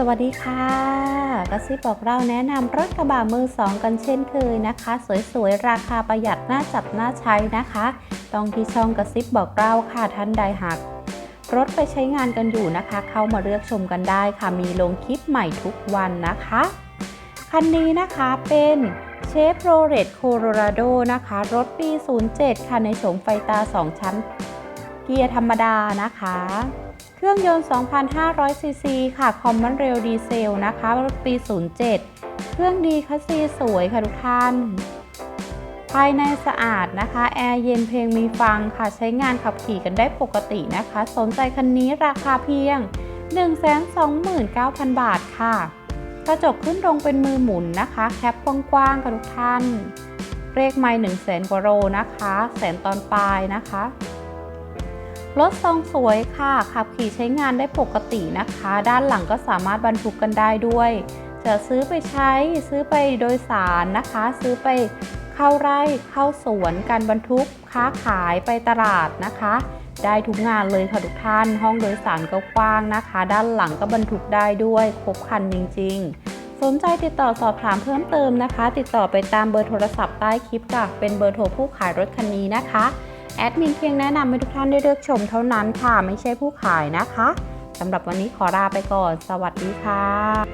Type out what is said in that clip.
สวัสดีค่ะกระซิบบอกเราแนะนำรถกระบะมือสองกันเช่นเคยนะคะ สวยๆ ราคาประหยัดน่าจับน่าใช้นะคะต้องที่ช่องกระซิบบอกเราค่ะท่านใดหากรถไปใช้งานกันอยู่นะคะ เข้ามาเลือกชมกันได้ค่ะมีลงคลิปใหม่ทุกวันนะคะ คันนี้นะคะเป็นเชฟโรเลตโคโลราโดนะคะ รถปี 07 ค่ะในโฉมไฟตา 2 ชั้น เกียร์ธรรมดานะคะ เครื่องยนต์ 2,500 ซีซีค่ะ คอมมอนเรลดีเซลนะคะปี 07 เครื่องดีคัสซีสวยค่ะทุกท่าน ภายในสะอาดนะคะ แอร์เย็นเพลงมีฟังค่ะ ใช้งานขับขี่กันได้ปกตินะคะ สนใจคันนี้ราคาเพียง 129,000 บาทค่ะ กระจกขึ้นลงเป็นมือหมุนนะคะ แคปกว้างๆค่ะทุกท่าน เลขไม่1 0 0 0 0แสนกว่าโลนะคะ แสนตอนปลายนะคะ รถทรงสวยค่ะ ขับขี่ใช้งานได้ปกตินะคะ ด้านหลังก็สามารถบรรทุกกันได้ด้วย จะซื้อไปใช้ซื้อไปโดยสารนะคะ ซื้อไปเข้าไร่เข้าสวนการบรรทุกค้าขายไปตลาดนะคะ ได้ทุกงานเลยค่ะทุกท่าน ห้องโดยสารก็กว้างนะคะ ด้านหลังก็บรรทุกได้ด้วยครบคันจริง ๆสนใจติดต่อสอบถามเพิ่มเติมนะคะ ติดต่อไปตามเบอร์โทรศัพท์ใต้คลิปค่ะ เป็นเบอร์โทรผู้ขายรถคันนี้นะคะ แอดมินเพียงแนะนำให้ทุกท่านได้เลือกชมเท่านั้นค่ะ ไม่ใช่ผู้ขายนะคะสำหรับวันนี้ขอลาไปก่อน สวัสดีค่ะ